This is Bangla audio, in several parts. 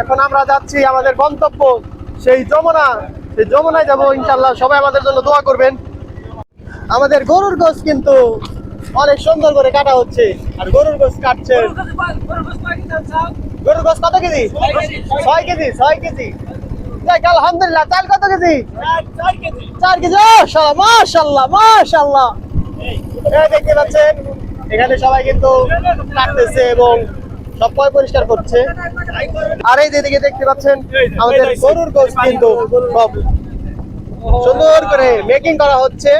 এখন আমরা যাচ্ছি আমাদের গন্তব্য সেই যমুনা। সেই যমুনায় যাব ইনশাল্লাহ সবাই আমাদের জন্য দোয়া করবেন। আমাদের গরুর গোস কিন্তু অনেক সুন্দর করে কাটা হচ্ছে। আর গরুর গোস কাটছে। গরুর গোস কত কেজি? ছয় কেজি। ছয় কেজি যাক, আলহামদুলিল্লাহ চাল কত কেজি? চার কেজি। মাশাল্লাহ মাশাল্লাহ মাশাল্লাহ এই দেখতে পাচ্ছেন এখানে সবাই কিন্তু কাটতেছে এবং সব পরিষ্কার করছে। আর এই যেদিকে দেখতে পাচ্ছেন, আমাদের গরুর গোস কিন্তু সব সুন্দর করে মেকিং করা হচ্ছে।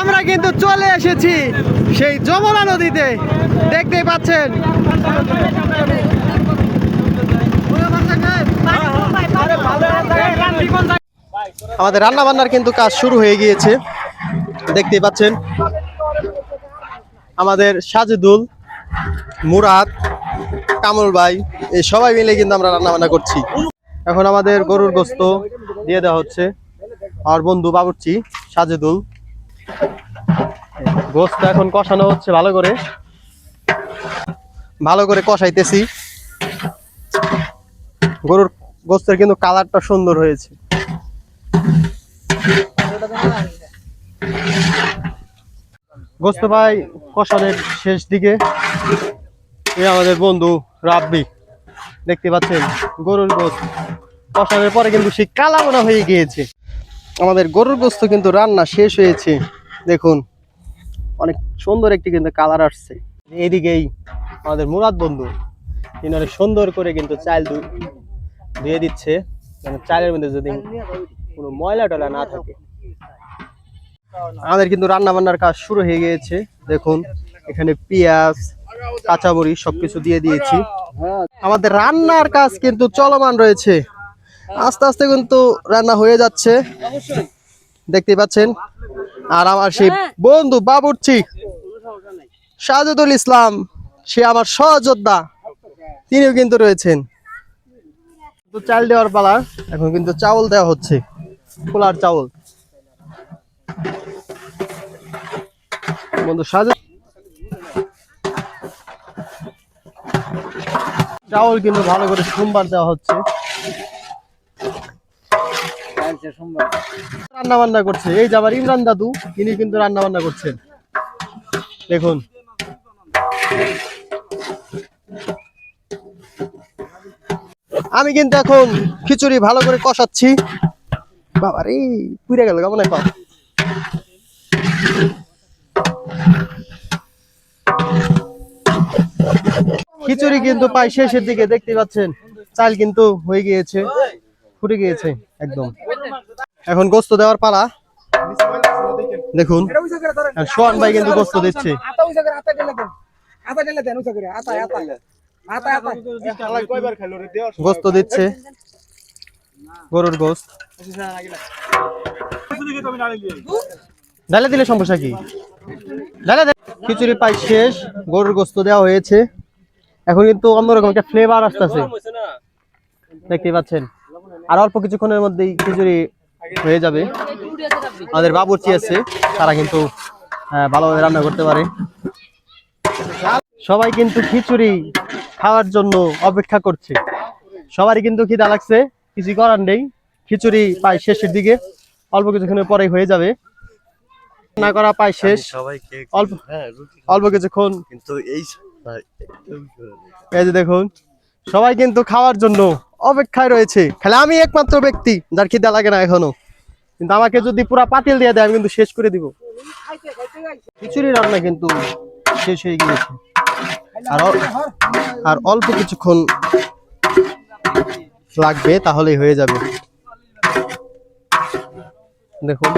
আমরা কিন্তু চলে এসেছি সেই যমুনা নদীতে। দেখতেই পাচ্ছেন। আমাদের রান্না বান্নার কিন্তু কাজ শুরু হয়ে গিয়েছে। দেখতেই পাচ্ছেন। আমাদের সাজেদুল, মুরাদ কামল ভাই, এই সবাই মিলে কিন্তু আমরা রান্না বান্না করছি। এখন আমাদের গরুর গোস্ত দিয়ে দেওয়া হচ্ছে। আর বন্ধু বাবুর্চি, সাজেদুল। গোস্ত এখন কষানো হচ্ছে ভালো করে। ভালো করে কষাইতেছি। গরুর গোস্তের কিন্তু কালারটা সুন্দর হয়েছে। গোস্ত ভাই, কষানের শেষ দিকে। এ আমাদের বন্ধু রাব্বি। দেখতে পাচ্ছেন, গরুর গোস্ত। কষানোর পরে কিন্তু সেই কালাবোনা হয়ে গিয়েছে। আমাদের গরুর গোস্ত কিন্তু রান্না শেষ হয়েছে। দেখুন, অনেক সুন্দর একটি কিন্তু কালার আসছে। এদিকেই আমাদের মুরাদ বন্ধু, তিনি অনেক সুন্দর করে কিন্তু চাল ধুয়ে দিচ্ছে। যেন চালের মধ্যে যদি কোনো ময়লা টয়লা না থাকে। আমাদের কিন্তু রান্না বান্নার কাজ শুরু হয়ে গিয়েছে। দেখুন, এখানে পেঁয়াজ কাঁচামরিচ সবকিছু দিয়ে দিয়েছি। আমাদের রান্নার কাজ কিন্তু চলমান রয়েছে। আস্তে আস্তে কিন্তু রান্না হয়ে যাচ্ছে। দেখতে পাচ্ছেন। আর আমার সেই বন্ধু বাবুর্চি সাজুদুল ইসলাম সে আমার সহযোদ্ধা। তিনিও কিন্তু রয়েছেন। তো চাল দেওয়ার পালা এখন কিন্তু চাউল দেওয়া হচ্ছে। খোলার চাউল। বন্ধু সাজু চাউল কিন্তু ভালো করে সোমবার দেওয়া হচ্ছে। রান্না বান্না করছে। এই যে আমার ইমরান দাদু তিনি কিন্তু রান্না বান্না করছেন। দেখুন। আমি কিন্তু এখন খিচুড়ি ভালো করে কষাচ্ছি। বাবা রে পুড়ে গেল কেমন এখন খিচুড়ি কিন্তু প্রায় শেষের দিকে দেখতে পাচ্ছেন। চাল কিন্তু হয়ে গিয়েছে, ফুটে গিয়েছে একদম। এখন গোস্ত দেওয়ার পালা। দেখুন ভাই কিন্তু গোস্ত দিচ্ছে। গোস্ত দিচ্ছে। গরুর গোস্ত। ডালে দিলে সমস্যা কি? খিচুড়ি পাই শেষ, গরুর গোস্ত দেওয়া হয়েছে। এখন কিন্তু অন্যরকম একটা ফ্লেভার আসতেছে। দেখতে পাচ্ছেন। আর অল্প কিছুক্ষণের মধ্যেই খিচুড়ি হয়ে যাবে। আমাদের বাবুর্চি আছে তারা কিন্তু ভালোভাবে রান্না করতে পারে। সবাই কিন্তু খিচুড়ি খাওয়ার জন্য অপেক্ষা করছে। সবারই কিন্তু খিদা লাগছে কিছু করার নেই। খিচুড়ি পাই শেষের দিকে অল্প কিছুক্ষণের পরেই হয়ে যাবে। না করা পাই শেষ। সবাই অল্প হ্যাঁ অল্প কিছুক্ষণ কিন্তু এই এই যে দেখুন সবাই কিন্তু খাওয়ার জন্য অপেক্ষায় রয়েছে। খালি আমি একমাত্র ব্যক্তি যার খিদা লাগে না এখনও। কিন্তু আমাকে যদি পুরা পাতিল দিয়ে দেয় আমি কিন্তু শেষ করে দিব। খিচুড়ি রান্না কিন্তু শেষ হয়ে গিয়েছে। আর আর অল্প কিছুক্ষণ লাগবে তাহলেই হয়ে যাবে। দেখুন।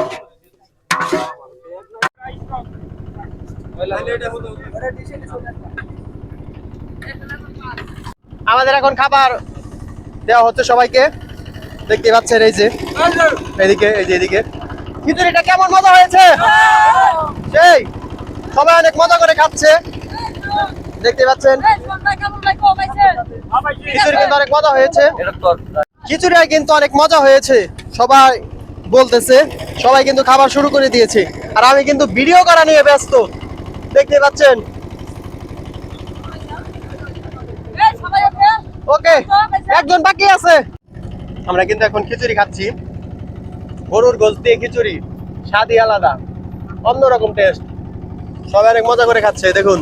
আমাদের এখন খাবার দেওয়া হচ্ছে সবাইকে। দেখতে পাচ্ছেন এই যে, এদিকে, এই যে এদিকে। খিচুড়িটা কেমন মজা হয়েছে? সেই, সবাই অনেক মজা করে খাচ্ছে। দেখতে পাচ্ছেন। খিচুড়ি কিন্তু অনেক মজা হয়েছে। খিচুড়ি কিন্তু অনেক মজা হয়েছে। সবাই বলতেছে, সবাই কিন্তু খাবার শুরু করে দিয়েছে। আর আমি কিন্তু ভিডিও করা নিয়ে ব্যস্ত। দেখতে পাচ্ছেন। ওকে, একজন বাকি আছে। আমরা কিন্তু এখন খিচুড়ি খাচ্ছি। গরুর গোস দিয়ে খিচুড়ি, স্বাদই আলাদা, অন্যরকম টেস্ট সবাই অনেক মজা করে খাচ্ছে, দেখুন।